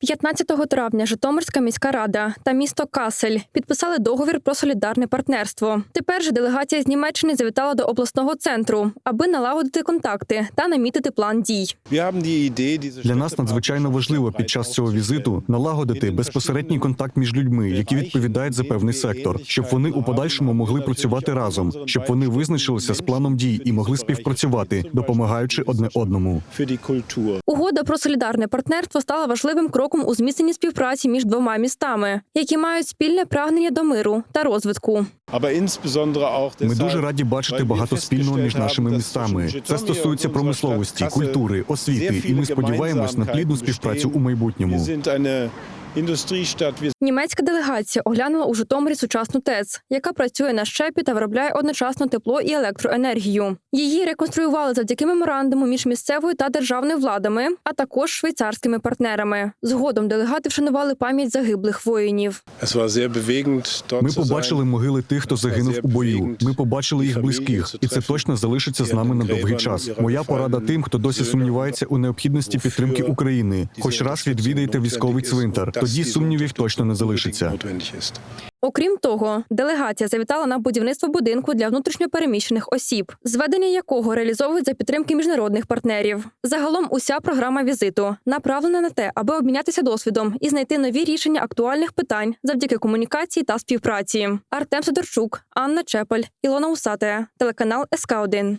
15 травня Житомирська міська рада та місто Касель підписали договір про солідарне партнерство. Тепер же делегація з Німеччини завітала до обласного центру, аби налагодити контакти та намітити план дій. Для нас надзвичайно важливо під час цього візиту налагодити безпосередній контакт між людьми, які відповідають за певний сектор, щоб вони у подальшому могли працювати разом, щоб вони визначилися з планом дій і могли співпрацювати, допомагаючи одне одному. Угода про солідарне партнерство стала важливим кроком у зміцненні співпраці між двома містами, які мають спільне прагнення до миру та розвитку. Ми дуже раді бачити багато спільного між нашими містами. Це стосується промисловості, культури, освіти, і ми сподіваємось на плідну співпрацю у майбутньому. Німецька делегація оглянула у Житомирі сучасну ТЕЦ, яка працює на щепі та виробляє одночасно тепло і електроенергію. Її реконструювали завдяки меморандуму між місцевою та державною владами, а також швейцарськими партнерами. Згодом делегати вшанували пам'ять загиблих воїнів. Ми побачили могили тих, хто загинув у бою. Ми побачили їх близьких, і це точно залишиться з нами на довгий час. Моя порада тим, хто досі сумнівається у необхідності підтримки України. Хоч раз відвідайте військовий цвинтар. Тоді сумнівів точно не залишиться. Окрім того, делегація завітала на будівництво будинку для внутрішньопереміщених осіб, зведення якого реалізовують за підтримки міжнародних партнерів. Загалом, уся програма візиту направлена на те, аби обмінятися досвідом і знайти нові рішення актуальних питань завдяки комунікації та співпраці. Артем Сидорчук, Анна Чепель, Ілона Усатая, телеканал СК 1